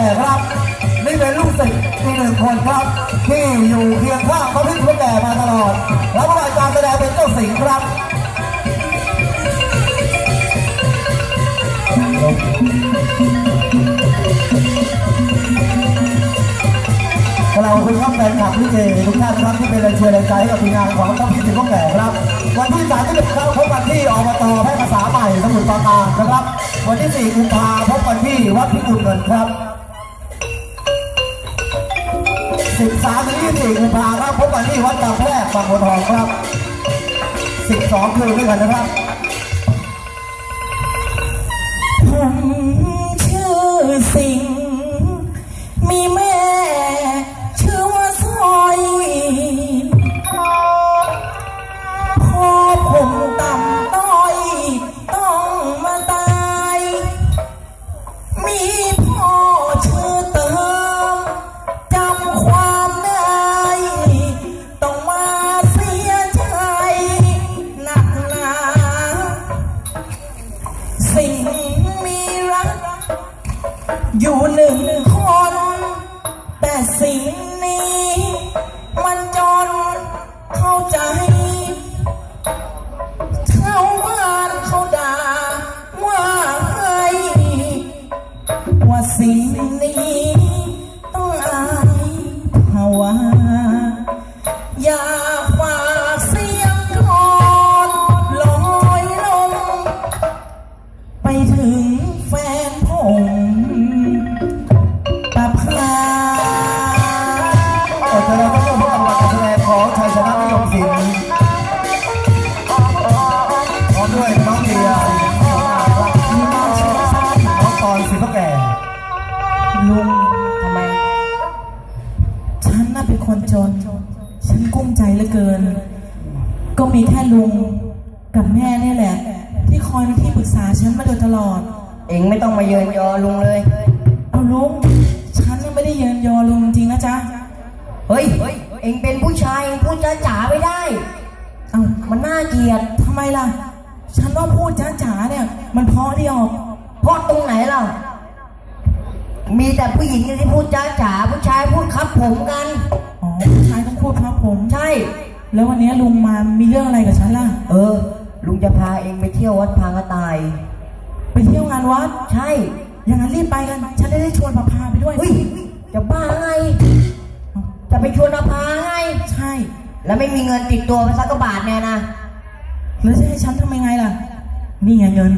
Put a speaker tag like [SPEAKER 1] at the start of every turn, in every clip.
[SPEAKER 1] ก่ครับ นี่เป็นลูกศิษย์อีกหนึ่งคนครับ ที่อยู่เคียงข้างพระพิษพ่อแก่มาตลอด แล้วก็รายการแสดงเป็นเจ้าสิงห์ครับเราคุณครับแฟนคลับลิเกทุกท่านนะครับที่เป็นแรงเชียร์แรงใจให้กับทีมงานของต้องพิจิตรพ่อแก่ครับ วันที่3ที่1ครับพบกันที่อบตแพร่ภาษาใหม่สมุทรปราการนะครับ วันที่4กุมภาพบกันที่วัดพิกุลเงินครับ 13ถึง24กุมภาครับพบกันที่วัดบางแพรกบางบัวทองครับ 12คืนด้วยกันนะครับ
[SPEAKER 2] อยู่หนึ่งคน แต่สิ่งนี้ มันจนเข้าใจเท้าวบ้านเขาด่าว่าให้ว่าสิ่งนี้
[SPEAKER 1] ก่อนจะเราก็ต้องพบกับการแสดงของชัยชนะนิยมศิลป์พร้อมด้วยน้องเดีย
[SPEAKER 2] มีน้องชื่อ
[SPEAKER 1] น้องตอนสิพ่อแก่
[SPEAKER 2] ลุง
[SPEAKER 3] ทำไม
[SPEAKER 2] ฉันน่ะเป็นคนจน ฉันกุ้มใจเหลือเกิน ก็มีแค่ลุงกับแม่นี่แหละ ที่คอยเป็นที่ปรึกษาฉันมาโดยตลอด
[SPEAKER 3] เองไม่ต้องมาเยินยอลุงเลย
[SPEAKER 2] เอาลุง ฉันยังไม่ได้เยินยอลุงจริงนะจ๊ะ
[SPEAKER 3] เฮ้ย เองเป็นผู้ชายเองพูดจ้าจ๋าไม่ได้
[SPEAKER 2] เอา
[SPEAKER 3] มันน่าเกลียด
[SPEAKER 2] ทำไมล่ะ ฉันว่าพูดจ้าจ๋าเนี่ย มันเพราะดีออก
[SPEAKER 3] เพราะตรงไหนล่ะ มีแต่ผู้หญิงที่พูดจ้าจ๋าผู้ชายพูดครับผมกัน
[SPEAKER 2] อ๋อผู้ชายต้องพูดครับผม ใ
[SPEAKER 3] ช่
[SPEAKER 2] แล้ววันนี้ลุงมามีเรื่องอะไรกับฉันล่ะ
[SPEAKER 3] เออ ลุงจะพาเองไปเที่ยววัดพางกระต่าย
[SPEAKER 2] ไปเที่ยวงานวัด
[SPEAKER 3] ใช่
[SPEAKER 2] อย่างนั้นรีบไปกัน ฉันได้ได้ชวนพาพาไปด้วย เฮ้
[SPEAKER 3] ย จะบ้าไงจะ ไปชวนอาภาไง
[SPEAKER 2] ใช่
[SPEAKER 3] แล้วไม่มีเงินติดตัวไปสักกระบาทเนี่ยนะ
[SPEAKER 2] แล้วจะให้ฉันทำยังไงล่ะ นี่ไงเงิน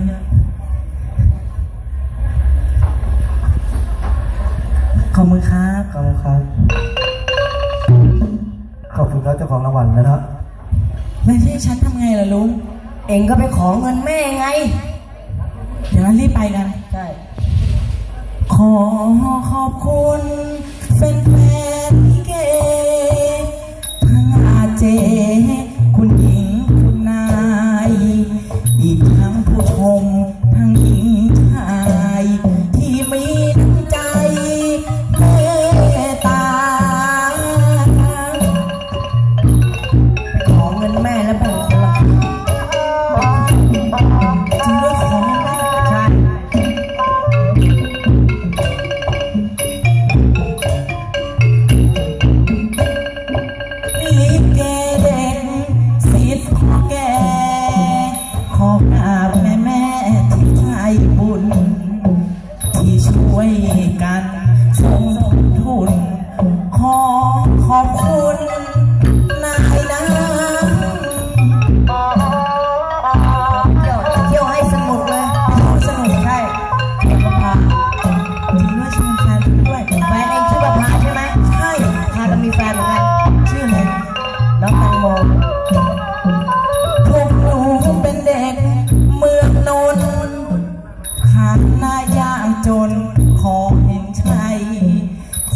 [SPEAKER 2] ขอบคุณครับ ขอบคุณครับ
[SPEAKER 1] ขอบคุณครับเจ้าของรางวัลนะครับ
[SPEAKER 2] แล้วจะให้ฉันทำไงล่ะลุง
[SPEAKER 3] เองก็ไปขอเงินแม่ไง
[SPEAKER 2] อย่างนั้นรีบไปกัน
[SPEAKER 3] ใช่
[SPEAKER 2] ขอขอบคุณแฟน ขอบภาพแม่แม่ที่ใจบุญ ที่ช่วยกันสมทบทุน ขอขอบคุณ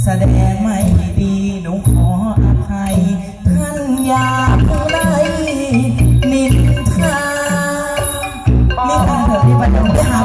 [SPEAKER 2] แสดงไม่ดีหนูขออภัยท่านอย่าผู้ไนินทาไม่ทางเถิดพี่ปัญญา